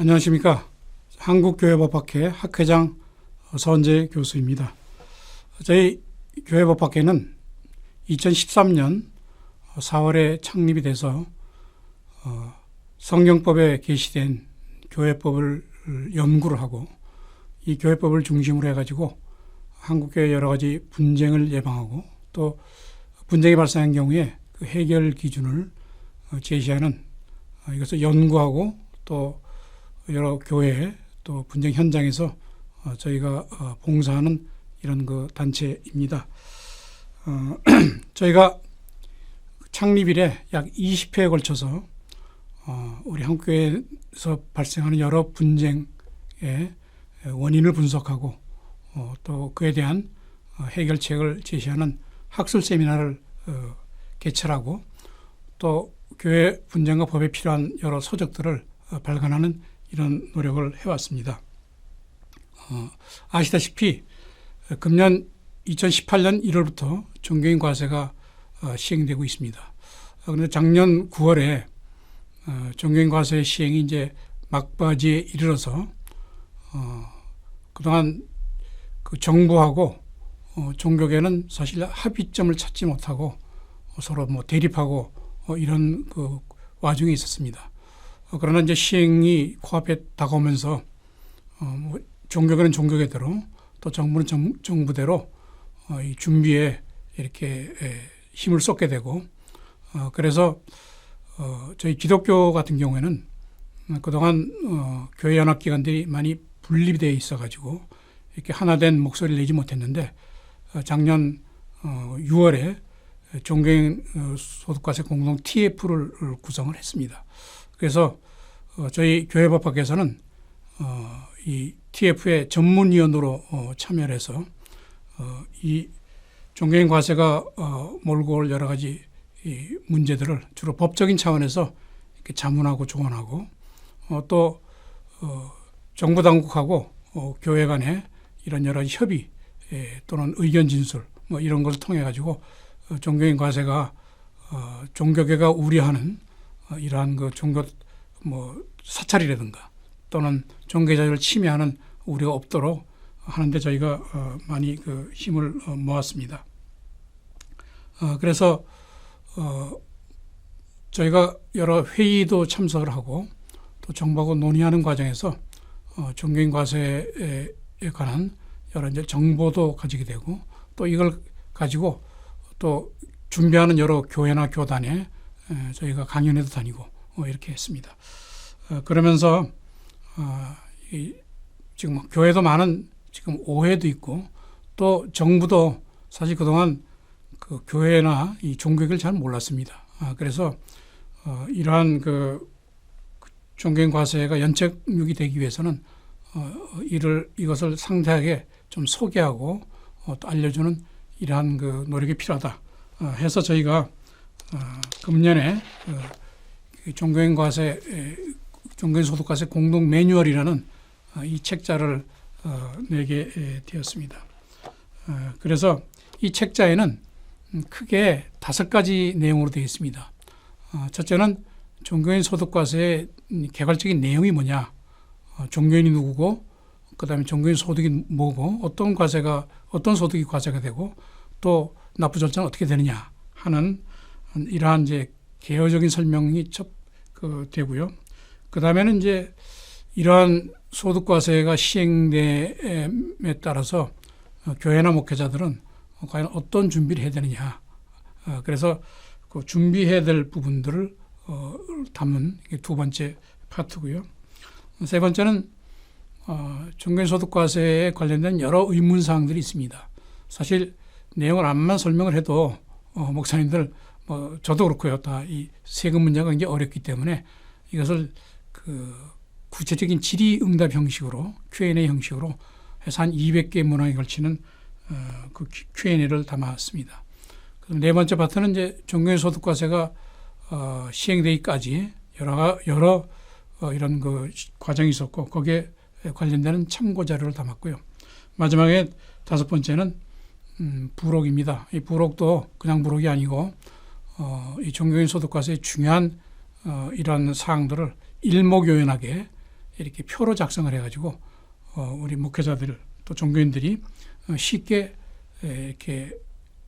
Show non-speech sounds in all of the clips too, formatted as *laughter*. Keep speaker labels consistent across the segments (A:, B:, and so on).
A: 안녕하십니까. 한국교회법학회 학회장 서은재 교수입니다. 저희 교회법학회는 2013년 4월에 창립이 돼서 어, 성경법에 게시된 교회법을 연구를 하고 이 교회법을 중심으로 해가지고 한국교회 여러 가지 분쟁을 예방하고 또 분쟁이 발생한 경우에 그 해결 기준을 어, 제시하는 어, 이것을 연구하고 또 여러 교회 또 분쟁 현장에서 어, 저희가 봉사하는 이런 그 단체입니다. 어, *clears throat* 저희가 창립 이래 약 20회에 걸쳐서 어, 우리 한국교회에서 발생하는 여러 분쟁의 원인을 분석하고 어, 또 그에 대한 해결책을 제시하는 학술 세미나를 개최하고 또 교회 분쟁과 법에 필요한 여러 서적들을 발간하는 이런 노력을 해왔습니다. 아시다시피 금년 2018년 1월부터 종교인 과세가 어, 시행되고 있습니다. 그런데 작년 9월에 어, 종교인 과세 시행이 이제 막바지에 이르러서 어, 그동안 그 정부하고 종교계는 사실 합의점을 찾지 못하고 서로 뭐 대립하고 이런 그 와중에 있었습니다. 그러나 이제 시행이 코앞에 다가오면서 뭐 종교계는 종교계대로 또 정부는 정, 정부대로 어, 이 준비에 이렇게 에, 힘을 쏟게 되고 어, 그래서 어, 저희 기독교 같은 경우에는 그동안 어, 교회 연합 기관들이 많이 분리되어 있어 가지고 이렇게 하나된 목소리를 내지 못했는데 어, 작년 어, 6월에 종교인 어, 소득과세 공동 TF를 구성을 했습니다. 그래서 어, 저희 교회법학에서는 어, 이 TF의 전문위원으로 어, 참여를 해서 어, 이 종교인 과세가 어, 몰고 올 여러 가지 이 문제들을 주로 법적인 차원에서 이렇게 자문하고 조언하고 어, 또 어, 정부 당국하고 어, 교회 간에 이런 여러 가지 협의 예, 또는 의견 진술 뭐 이런 걸 통해 가지고 어, 종교인 과세가 어, 종교계가 우려하는 어, 이러한 그 종교 뭐 사찰이라든가 또는 종교 자유를 침해하는 우려가 없도록 하는데 저희가 어, 많이 그 힘을 어, 모았습니다. 어, 그래서 저희가 여러 회의도 참석을 하고 또 정부하고 논의하는 과정에서 종교인 과세에 관한 여러 이제 정보도 가지게 되고 또 이걸 가지고 또 준비하는 여러 교회나 교단에 저희가 강연회도 다니고 이렇게 했습니다. 그러면서 지금 교회도 많은 지금 오해도 있고 또 정부도 사실 그동안 그 교회나 이 종교를 잘 몰랐습니다. 아, 그래서 어, 이러한 그 종교인 과세가 연착륙이 되기 위해서는 어, 이를 이것을 상세하게 좀 소개하고 어, 또 알려주는 이러한 그 노력이 필요하다. 어, 해서 저희가 어, 금년에 어, 종교인 과세 종교인 소득 과세 공동 매뉴얼이라는 어, 이 책자를 어, 내게 되었습니다. 어, 그래서 이 책자에는 음, 크게 다섯 가지 내용으로 되어 있습니다. 첫째는 종교인 소득 과세의 개괄적인 내용이 뭐냐, 종교인이 누구고, 그 다음에 종교인 소득이 뭐고, 어떤 과세가, 어떤 소득이 과세가 되고, 또 납부 절차는 어떻게 되느냐? 하는 이러한 이제 개요적인 설명이 첫, 그, 되고요. 그 다음에는 이제 이러한 소득과세가 시행됨에 따라서 어, 교회나 목회자들은 과연 어떤 준비를 해야 되느냐. 어, 그래서 그 준비해야 될 부분들을 어, 담은 두 번째 파트고요. 세 번째는 종교 소득과세에 관련된 여러 의문 사항들이 있습니다. 사실 내용을 암만 설명을 해도 목사님들 뭐 저도 그렇고요. 다 이 세금 문제가 굉장히 어렵기 때문에 이것을 그 구체적인 질의응답 형식으로 Q&A 형식으로 해서 한 200개 문항에 걸치는 어, 그 Q&A를 담았습니다. 네 번째 파트는 이제 종교의 소득과세가 어, 시행되기까지 여러 여러 어, 이런 그 과정이 있었고 거기에 관련되는 참고 자료를 담았고요. 마지막에 다섯 번째는 음, 부록입니다. 이 부록도 그냥 부록이 아니고 어, 이 종교인 소득과세의 중요한 어, 이런 사항들을 일목요연하게 이렇게 표로 작성을 해가지고 어, 우리 목회자들 또 종교인들이 어, 쉽게 에, 이렇게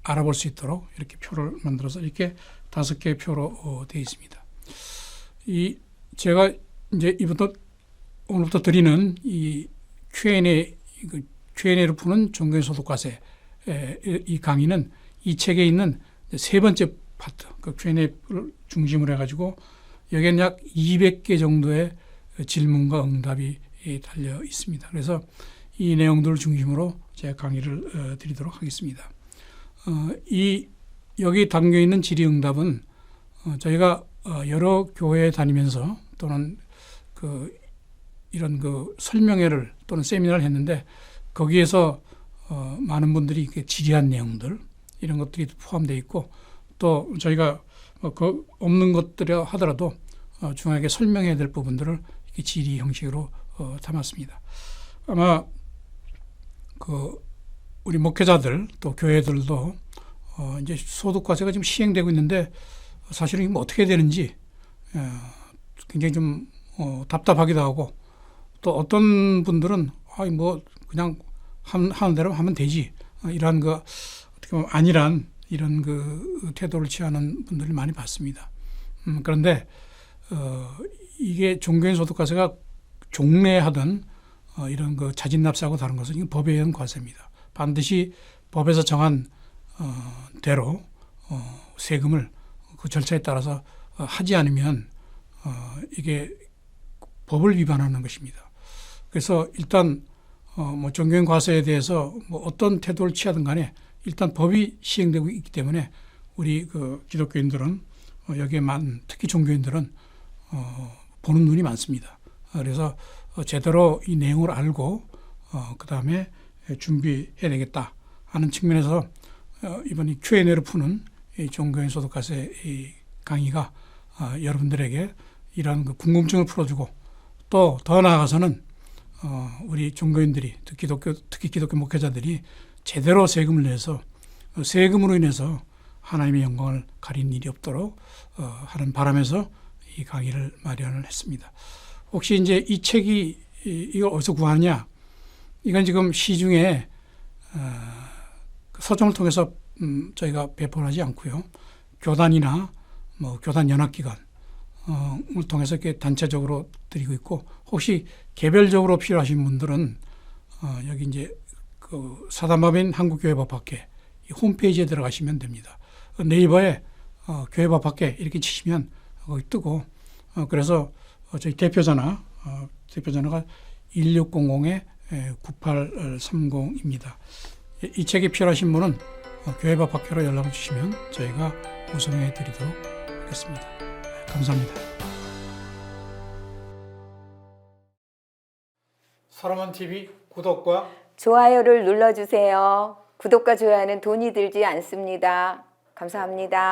A: 알아볼 수 있도록 이렇게 표를 만들어서 이렇게 다섯 개의 표로 어, 되어 있습니다. 이 제가 이제 이부터 오늘부터 드리는 이 Q&A 그 Q&A를 푸는 종교의 소득과세 이 강의는 이 책에 있는 세 번째 파트 그 Q&A를 중심으로 해가지고 여기에는 약 200개 정도의 질문과 응답이 예, 달려 있습니다. 그래서 이 내용들을 중심으로 제가 강의를 어, 드리도록 하겠습니다. 어, 이 여기 담겨 있는 질의응답은 어, 저희가 어, 여러 교회에 다니면서 또는 그 이런 그 설명회를 또는 세미나를 했는데 거기에서 어, 많은 분들이 이렇게 질의한 내용들 이런 것들이 포함되어 있고 또 저희가 뭐그 없는 것들이라 하더라도 어, 중요하게 설명해야 될 부분들을 이렇게 질의 형식으로 어, 담았습니다. 아마 그 우리 목회자들 또 교회들도 어, 이제 소득과세가 지금 시행되고 있는데 사실은 이거 어떻게 되는지 어, 굉장히 좀 어, 답답하기도 하고 또 어떤 분들은 아이 뭐 그냥 한, 하는 대로 하면 되지 어, 이러한 그 어떻게 보면 안일한 이런 그 태도를 취하는 분들을 많이 봤습니다. 음, 그런데 어, 이게 종교인 소득과세가 종래하던 어, 이런 그 자진납세하고 다른 것은 이건 법에 의한 과세입니다. 반드시 법에서 정한 어, 대로 어, 세금을 그 절차에 따라서 어, 하지 않으면 어, 이게 법을 위반하는 것입니다. 그래서 일단 어, 뭐 종교인 과세에 대해서 뭐 어떤 태도를 취하든 간에 일단 법이 시행되고 있기 때문에 우리 그 기독교인들은 어, 여기에만 특히 종교인들은 어, 보는 눈이 많습니다. 어, 그래서 어, 제대로 이 내용을 알고 어, 그 다음에 준비해야 되겠다 하는 측면에서 어, 이번 이 Q&A를 푸는 이 종교인 소득과세 이 강의가 어, 여러분들에게 이러한 그 궁금증을 풀어주고 또 더 나아가서는 어, 우리 종교인들이 특히 기독교 특히 기독교 목회자들이 제대로 세금을 내서 어, 세금으로 인해서 하나님의 영광을 가린 일이 없도록 어, 하는 바람에서 이 강의를 마련을 했습니다. 혹시 이제 이 책이 이- 이걸 어디서 구하느냐? 이건 지금 시중에 어, 그 서점을 통해서 음, 저희가 배포를 하지 않고요. 교단이나 뭐 교단 연합기관 어, 을 통해서 이렇게 단체적으로 드리고 있고 혹시 개별적으로 필요하신 분들은 어, 여기 이제 그 사단법인 한국교회법학회 이 홈페이지에 들어가시면 됩니다. 그 네이버에 어, 교회법학회 이렇게 치시면 거기 뜨고 어, 그래서 어, 저희 대표 전화 어, 대표 전화가 1600에 9830입니다. 이 책이 필요하신 분은 어, 교회법학회로 연락을 주시면 저희가 구성해 드리도록 하겠습니다. 감사합니다. 사람한 TV 구독과
B: 좋아요를 눌러주세요. 구독과 좋아요는 돈이 들지 않습니다. 감사합니다.